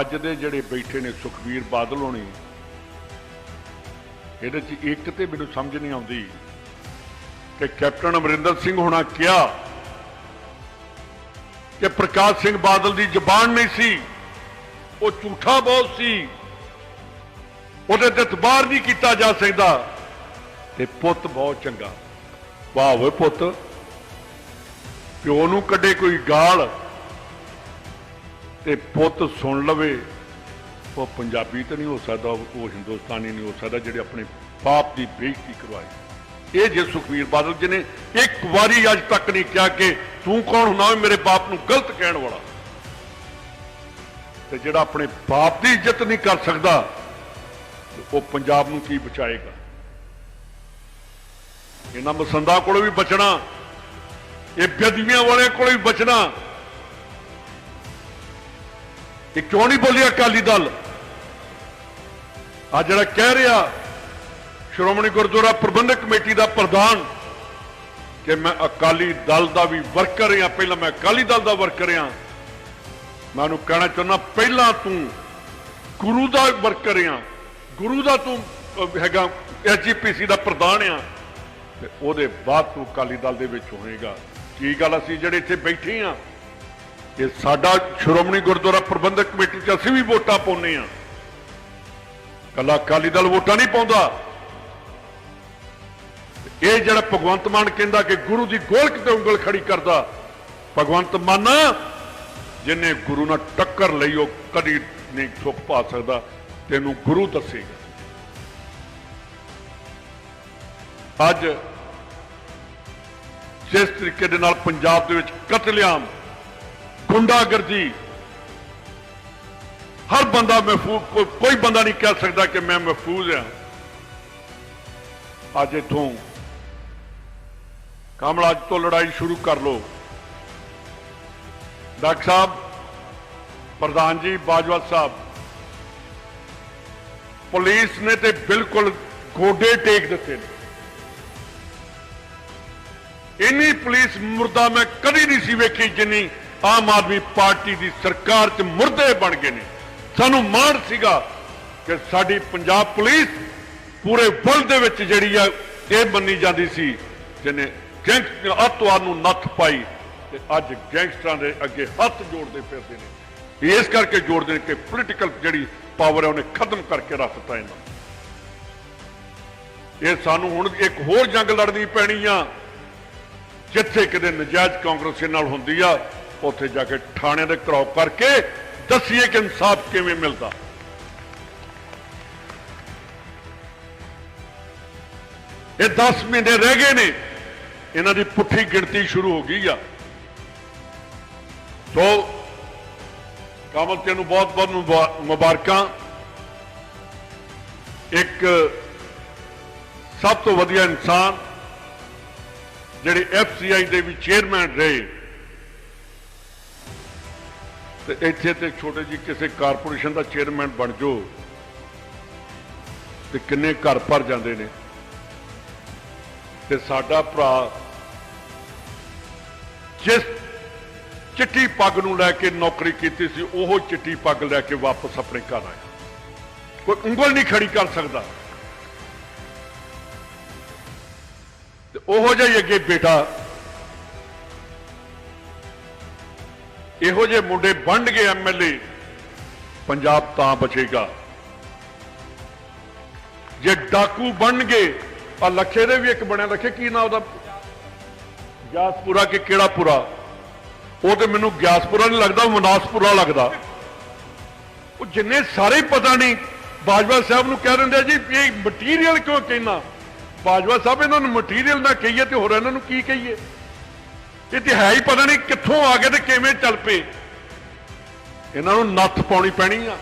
ਅੱਜ ਦੇ ਜਿਹੜੇ ਬੈਠੇ ਨੇ ਸੁਖਬੀਰ ਬਾਦਲ ਹੋਣੀ, ਇਹਦੇ ਚ ਇੱਕ ਤੇ ਮੈਨੂੰ ਸਮਝ ਨਹੀਂ ਆਉਂਦੀ ਕਿ ਕੈਪਟਨ ਅਮਰਿੰਦਰ ਸਿੰਘ ਹੋਣਾ ਕਿਹਾ ਕਿ ਪ੍ਰਕਾਸ਼ ਸਿੰਘ ਬਾਦਲ ਦੀ ਜ਼ਬਾਨ ਨਹੀਂ ਸੀ, ਉਹ ਝੂਠਾ ਬਹੁਤ ਸੀ, ਉਹਦੇ ਤੇ ਇਤਬਾਰ ਨਹੀਂ ਕੀਤਾ ਜਾ ਸਕਦਾ। ਤੇ ਪੁੱਤ ਬਹੁਤ ਚੰਗਾ। ਵਾਹ ਓਏ ਪੁੱਤ, ਪਿਓ ਨੂੰ ਕੱਢੇ ਕੋਈ ਗਾਲ। ਤੇ ਪੁੱਤ ਸੁਣ ਲਵੇ, ਉਹ ਪੰਜਾਬੀ ਤਾਂ ਨਹੀਂ ਹੋ ਸਕਦਾ, ਉਹ ਹਿੰਦੁਸਤਾਨੀ ਨਹੀਂ ਹੋ ਸਕਦਾ, ਜਿਹੜੇ ਆਪਣੇ ਬਾਪ ਦੀ ਬੇਇੱਜ਼ਤੀ ਕਰਵਾਏ। ਇਹ ਜੇ ਸੁਖਵੀਰ ਬਾਦਲ ਜੀ ਨੇ ਇੱਕ ਵਾਰੀ ਅੱਜ ਤੱਕ ਨਹੀਂ ਕਿਹਾ ਕਿ ਤੂੰ ਕੌਣ ਹੁੰਦਾ ਮੇਰੇ ਬਾਪ ਨੂੰ ਗਲਤ ਕਹਿਣ ਵਾਲਾ। ਤੇ ਜਿਹੜਾ ਆਪਣੇ ਬਾਪ ਦੀ ਇੱਜ਼ਤ ਨਹੀਂ ਕਰ ਸਕਦਾ, ਉਹ ਪੰਜਾਬ ਨੂੰ ਕੀ ਬਚਾਏਗਾ? ਇਹਨਾਂ ਮਸੰਦਾ ਕੋਲੋਂ ਵੀ ਬਚਣਾ, ਇਹ ਬੇਦਬੀਆਂ ਵਾਲੇ ਕੋਲੋਂ ਵੀ ਬਚਣਾ। ਇਹ ਕਿਉਂ ਨਹੀਂ ਬੋਲਿਆ ਅਕਾਲੀ ਦਲ? ਆ ਜਿਹੜਾ ਕਹਿ ਰਿਹਾ ਸ਼੍ਰੋਮਣੀ ਗੁਰਦੁਆਰਾ ਪ੍ਰਬੰਧਕ ਕਮੇਟੀ ਦਾ ਪ੍ਰਧਾਨ ਕਿ ਮੈਂ ਅਕਾਲੀ ਦਲ ਦਾ ਵੀ ਵਰਕਰ ਹਾਂ ਪਹਿਲਾਂ ਮੈਂ ਅਕਾਲੀ ਦਲ ਦਾ ਵਰਕਰ ਹਾਂ ਮੈਂ ਉਹਨੂੰ ਕਹਿਣਾ ਚਾਹੁੰਦਾ ਪਹਿਲਾਂ ਤੂੰ ਗੁਰੂ ਦਾ ਵਰਕਰ ਹਾਂ ਗੁਰੂ ਦਾ ਤੂੰ ਅਹ, ਹੈਗਾ ਐਸਜੀਪੀਸੀ ਦਾ ਪ੍ਰਧਾਨ ਆ ਤੇ ਉਹਦੇ ਬਾਅਦ ਤੂੰ ਅਕਾਲੀ ਦਲ ਦੇ ਵਿੱਚ ਹੋਏਗਾ। ਕੀ ਗੱਲ ਅਸੀਂ ਜਿਹੜੇ ਇੱਥੇ ਬੈਠੇ ਆ ਕਿ ਸਾਡਾ ਸ਼੍ਰੋਮਣੀ ਗੁਰਦੁਆਰਾ ਪ੍ਰਬੰਧਕ ਕਮੇਟੀ 'ਚ ਅਸੀਂ ਵੀ ਵੋਟਾਂ ਪਾਉਂਦੇ ਆ ਕੱਲਾ ਅਕਾਲੀ ਦਲ ਵੋਟਾਂ ਨਹੀਂ ਪਾਉਂਦਾ। ਇਹ ਜਿਹੜਾ ਭਗਵੰਤ ਮਾਨ ਕਹਿੰਦਾ ਕਿ ਗੁਰੂ ਦੀ ਗੋਲਕ ਤੇ ਉਂਗਲ ਖੜੀ ਕਰਦਾ, ਭਗਵੰਤ ਮਾਨ ਜਿਨੇ ਗੁਰੂ ਨਾਲ ਟੱਕਰ ਲਈ ਉਹ ਕਦੀ ਨਹੀਂ ਸੁੱਖ ਪਾ ਸਕਦਾ, ਤੈਨੂੰ ਗੁਰੂ ਦੱਸੇਗਾ। ਅੱਜ ਜਿਸ ਤਰੀਕੇ ਦੇ ਨਾਲ ਪੰਜਾਬ ਦੇ ਵਿੱਚ ਕਤਲੇਆਮ ਗੁੰਡਾਗਰਦੀ। ਹਰ ਬੰਦਾ ਮਹਿਫੂਜ਼ ਕੋਈ ਬੰਦਾ ਨਹੀਂ ਕਹਿ ਸਕਦਾ ਕਿ ਮੈਂ ਮਹਿਫੂਜ਼ ਹਾਂ। ਅੱਜ ਇਥੋਂ ਕਮਲ ਅੱਜ ਤੋਂ ਲੜਾਈ ਸ਼ੁਰੂ ਕਰ ਲੋ ਡਾਕਟਰ ਸਾਹਿਬ, ਪ੍ਰਧਾਨ ਜੀ, ਬਾਜਵਾ ਸਾਹਿਬ, ਪੁਲਿਸ ਨੇ ਤੇ ਬਿਲਕੁਲ ਗੋਡੇ ਟੇਕ ਦਿੱਤੇ ਨੇ। ਇੰਨੀ ਪੁਲਿਸ ਮੁਰਦਾ ਮੈਂ ਕਦੀ ਨਹੀਂ ਸੀ ਵੇਖੀ ਜਿੰਨੀ ਆਮ ਆਦਮੀ ਪਾਰਟੀ ਦੀ ਸਰਕਾਰ 'ਚ ਮੁਰਦੇ ਬਣ ਗਏ ਨੇ। ਸਾਨੂੰ ਮਾਣ ਸੀਗਾ ਕਿ ਸਾਡੀ ਪੰਜਾਬ ਪੁਲਿਸ ਪੂਰੇ ਵਰਲਡ ਦੇ ਵਿੱਚ ਜਿਹੜੀ ਆ, ਇਹ ਮੰਨੀ ਜਾਂਦੀ ਸੀ ਜਿਹਨੇ ਗੈਂਗਸਟਰ ਅੱਤਵਾਦ ਨੂੰ ਨੱਥ ਪਾਈ ਤੇ ਅੱਜ ਗੈਂਗਸਟਰਾਂ ਦੇ ਅੱਗੇ ਹੱਥ ਜੋੜਦੇ ਫਿਰਦੇ ਨੇ। ਇਸ ਕਰਕੇ ਜੋੜਦੇ ਨੇ ਕਿ ਪੋਲੀਟੀਕਲ ਜਿਹੜੀ ਪਾਵਰ ਹੈ ਉਹਨੇ ਖਤਮ ਕਰਕੇ ਰੱਖ ਦਿੱਤਾ ਇਹਨਾਂ ਇਹ ਸਾਨੂੰ ਹੁਣ ਇੱਕ ਹੋਰ ਜੰਗ ਲੜਨੀ ਪੈਣੀ ਆ, ਜਿੱਥੇ ਕਿਤੇ ਨਜਾਇਜ਼ ਕਾਂਗਰਸ ਨਾਲ ਹੁੰਦੀ ਆ ਉੱਥੇ ਜਾ ਕੇ ਥਾਣੇ ਦੇ ਘਰਾਓ ਕਰਕੇ ਦੱਸੀਏ ਕਿ ਇਨਸਾਫ ਕਿਵੇਂ ਮਿਲਦਾ। ਇਹ 10 ਮਹੀਨੇ ਰਹਿ ਗਏ ਨੇ, ਇਹਨਾਂ ਦੀ ਪੁੱਠੀ ਗਿਣਤੀ ਸ਼ੁਰੂ ਹੋ ਗਈ ਆ। ਸੋ ਕਾਮਲ ਤੈਨੂੰ ਬਹੁਤ ਬਹੁਤ ਮੁਬਾਰਕਾਂ। ਇੱਕ ਸਭ ਤੋਂ ਵਧੀਆ ਇਨਸਾਨ, ਜਿਹੜੇ ਐਫਸੀਆਈ ਦੇ ਵੀ ਚੇਅਰਮੈਨ ਰਹੇ। ਤੇ ਇੱਥੇ ਤੇ ਛੋਟੇ ਜੀ ਕਿਸੇ ਕਾਰਪੋਰੇਸ਼ਨ ਦਾ ਚੇਅਰਮੈਨ ਬਣ ਜਾਓ ਤੇ ਕਿੰਨੇ ਘਰ ਭਰ ਜਾਂਦੇ ਨੇ। ਤੇ ਸਾਡਾ ਭਰਾ ਜਿਸ ਚਿੱਟੀ ਪੱਗ ਨੂੰ ਲੈ ਕੇ ਨੌਕਰੀ ਕੀਤੀ ਸੀ, ਉਹ ਚਿੱਟੀ ਪੱਗ ਲੈ ਕੇ ਵਾਪਸ ਆਪਣੇ ਘਰ ਆਇਆ। ਕੋਈ ਉਂਗਲ ਨਹੀਂ ਖੜੀ ਕਰ ਸਕਦਾ। ਤੇ ਉਹੋ ਜਿਹਾ ਅੱਗੇ ਬੇਟਾ ਇਹੋ ਜਿਹੇ ਮੁੰਡੇ ਬਣ ਗਏ ਐਮਐਲਏ ਪੰਜਾਬ ਤਾਂ ਬਚੇਗਾ। ਜੇ ਡਾਕੂ ਬਣ ਗਏ ਆ ਲੱਖੇ ਦੇ ਵੀ ਇੱਕ ਬਣਿਆ, ਲੱਖੇ ਕੀ ਨਾਮ ਉਹਦਾ? ਗਿਆਸਪੁਰਾ ਕਿ ਕਿਹੜਾ ਪੁਰਾ ਉਹ ਤੇ ਮੈਨੂੰ ਗਿਆਸਪੁਰਾ ਨਹੀਂ ਲੱਗਦਾ ਮਨਾਸਪੁਰਾ ਲੱਗਦਾ। ਉਹ ਜਿੰਨੇ ਸਾਰੇ ਪਤਾ ਨਹੀਂ, ਬਾਜਵਾ ਸਾਹਿਬ ਨੂੰ ਕਹਿ ਦਿੰਦੇ ਆ ਜੀ ਇਹ ਮਟੀਰੀਅਲ ਕਿਉਂ ਕਹਿਣਾ ਬਾਜਵਾ ਸਾਹਿਬ ਇਹਨਾਂ ਨੂੰ ਮਟੀਰੀਅਲ ਨਾ ਕਹੀਏ ਤੇ ਹੋਰ ਇਹਨਾਂ ਨੂੰ ਕੀ ਕਹੀਏ? ਇਹ ਤੇ ਹੈ ਹੀ ਪਤਾ ਨਹੀਂ ਕਿੱਥੋਂ ਆ ਗਏ ਤੇ ਕਿਵੇਂ ਚੱਲ ਪਏ। ਇਹਨਾਂ ਨੂੰ ਨੱਥ ਪਾਉਣੀ ਪੈਣੀ ਆ।